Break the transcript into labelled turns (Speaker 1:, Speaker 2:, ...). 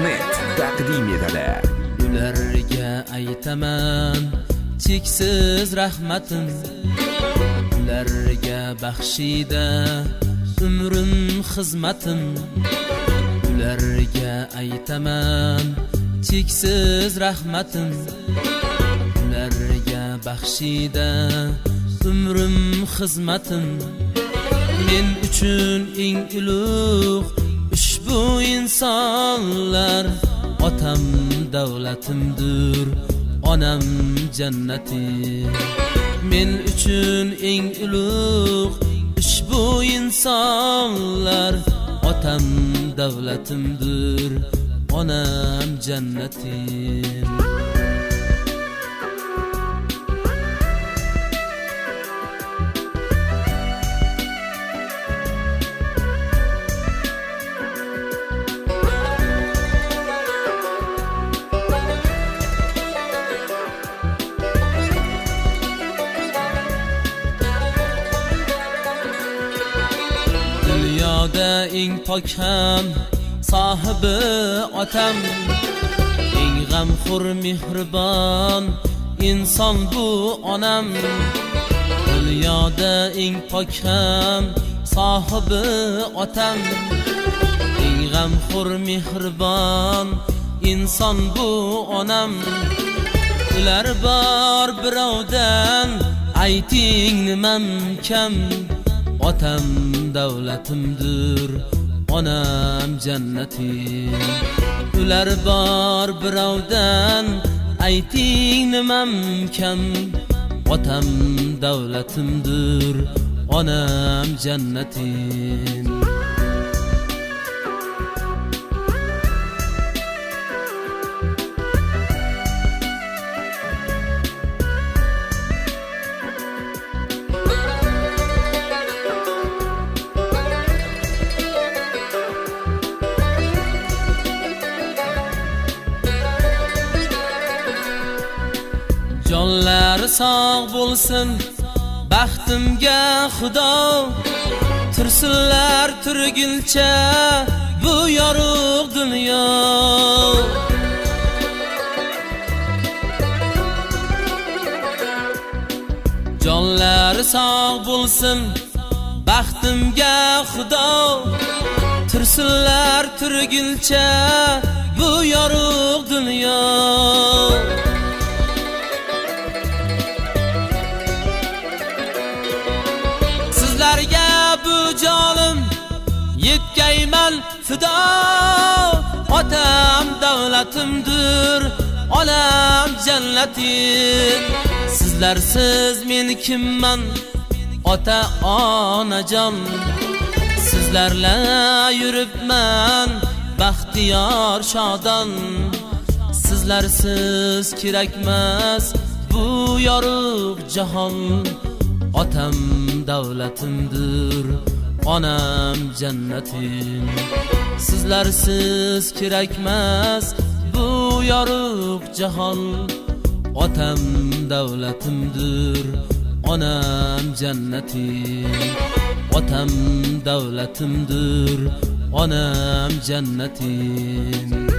Speaker 1: nuqta.net taqdim etadi
Speaker 2: ularga aytaman cheksiz rahmatim. Ularga baxshida umrim xizmatim. Ularga aytaman cheksiz rahmatim. Ularga baxshida umrim xizmatim. Men uchun eng ulug' ushbu insonlar otam davlatimdir onam jannatim men uchun eng ulug' ushbu insonlar otam davlatimdir onam jannatim Dunyoda eng pok ham sohibi otam eng g'amxo'r mehribon inson bu onam dunyoda eng pok ham sohibi otam eng g'amxo'r mehribon inson bu onam ular bor birovdan ayting nimam kam otam davlatimdir onam jannatim ular bor birovdan ayting nimam kam otam davlatimdir onam jannatim jonlari sog' bo'lsin baxtimga xudo tursinlar turguncha bu yorug' dunyo jonlari sog' bo'lsin baxtimga xudo tursinlar turguncha bu yorug' dunyo bu jonim yetkayman fido otam davlatimdir onam jannatim sizlarsiz men kimman ota onajon sizlarla yuribman baxtiyor shodon sizlarsiz kerakmas bu yorug' jahon otam davlatimdir onam jannatim sizlarsiz kerakmas bu yorug' jahon otam davlatimdir onam jannatim otam davlatimdir onam jannatim